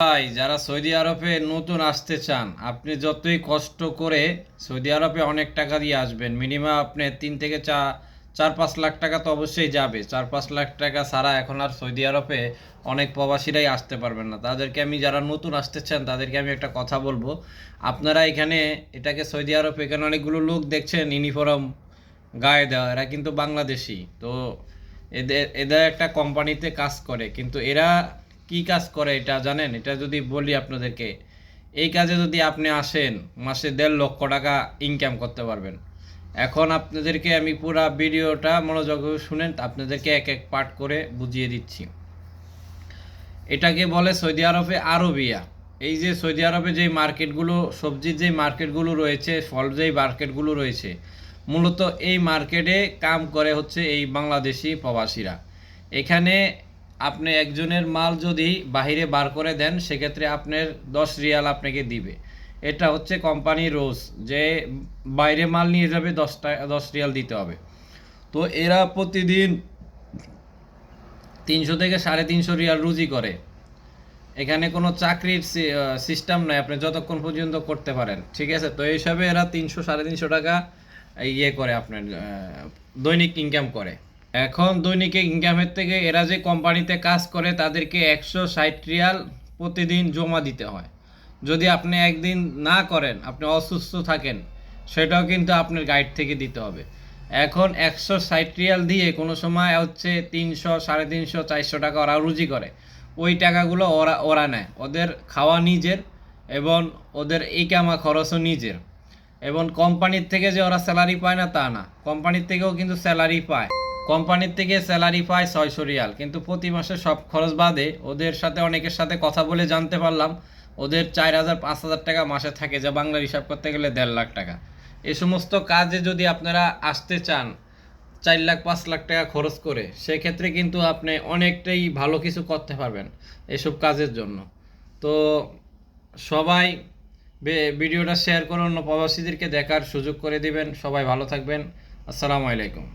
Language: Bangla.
ভাই, যারা সৌদি আরবে নতুন আসতে চান, আপনি যতই কষ্ট করে সৌদি আরবে অনেক টাকা দিয়ে আসবেন মিনিমাম আপনি তিন থেকে চা চার পাঁচ লাখ টাকা তো অবশ্যই যাবে। চার পাঁচ লাখ টাকা ছাড়া এখন আর সৌদি আরবে অনেক প্রবাসীরাই আসতে পারবেন না। তাদেরকে আমি, যারা নতুন আসতে চান, তাদেরকে আমি একটা কথা বলব। আপনারা এখানে এটাকে সৌদি আরবে এখানে অনেকগুলো লোক দেখছেন ইউনিফর্ম গায়ে দেওয়া, এরা কিন্তু বাংলাদেশি। তো এদের এদের একটা কোম্পানিতে কাজ করে। কিন্তু এরা কি কাজ করে এটা জানেন? এটা যদি বলি আপনাদেরকে, এই কাজে যদি আপনি আসেন, মাসে দেড় লক্ষ টাকা ইনকাম করতে পারবেন। এখন আপনাদেরকে আমি পুরো ভিডিওটা মনোযোগ শুনেন, আপনাদেরকে এক এক পার্ট করে বুঝিয়ে দিচ্ছি। এটাকে বলে সৌদি আরবে আরবিয়া। এই যে সৌদি আরবে যে মার্কেটগুলো, সবজির যে মার্কেটগুলো রয়েছে, ফল যেই মার্কেটগুলো রয়েছে, মূলত এই মার্কেটে কাম করে হচ্ছে এই বাংলাদেশি প্রবাসীরা। এখানে আপনি একজনের মাল যদি বাহিরে বার করে দেন, সেক্ষেত্রে আপনার দশ রিয়াল আপনাকে দিবে। এটা হচ্ছে কোম্পানির রোজ যে বাইরে মাল নিয়ে যাবে, দশ টাকা দশ রিয়াল দিতে হবে। তো এরা প্রতিদিন তিনশো থেকে সাড়ে তিনশো রিয়াল রুজি করে। এখানে কোনো চাকরির সিস্টেম নাই, আপনি যতক্ষণ পর্যন্ত করতে পারেন, ঠিক আছে? তো এই হিসাবে এরা তিনশো, সাড়ে তিনশো টাকা ইয়ে করে আপনার দৈনিক ইনকাম করে। এখন দৈনিক ইনকামের থেকে এরা যে কোম্পানিতে কাজ করে, তাদেরকে একশো ষাট রিয়াল প্রতিদিন জমা দিতে হয়। যদি আপনি একদিন না করেন, আপনি অসুস্থ থাকেন, সেটাও কিন্তু আপনার গাইড থেকে দিতে হবে। এখন একশো ষাট রিয়াল দিয়ে কোনো সময় হচ্ছে তিনশো সাড়ে তিনশো চারশো টাকা ওরা রুজি করে। ওই টাকাগুলো ওরা ওরা নেয়। ওদের খাওয়া নিজের এবং ওদের এই কামা খরচও নিজের। এবং কোম্পানির থেকে যে ওরা স্যালারি পায় না, তা না। কোম্পানির থেকেও কিন্তু স্যালারি পায়। কোম্পানির থেকে স্যালারি পায় ছয়শো রিয়াল। কিন্তু প্রতি মাসে সব খরচ বাদে ওদের সাথে অনেকের সাথে কথা বলে জানতে পারলাম, ওদের চার হাজার, পাঁচ হাজার টাকা মাসে থাকে, যা বাংলার হিসাব করতে গেলে দেড় লাখ টাকা। এ সমস্ত কাজে যদি আপনারা আসতে চান, চার লাখ, পাঁচ লাখ টাকা খরচ করে, সেক্ষেত্রে কিন্তু আপনি অনেকটাই ভালো কিছু করতে পারবেন এসব কাজের জন্য। তো সবাই ভিডিওটা শেয়ার করে অন্য প্রবাসীদেরকে দেখার সুযোগ করে দিবেন। সবাই ভালো থাকবেন। আসসালামু আলাইকুম।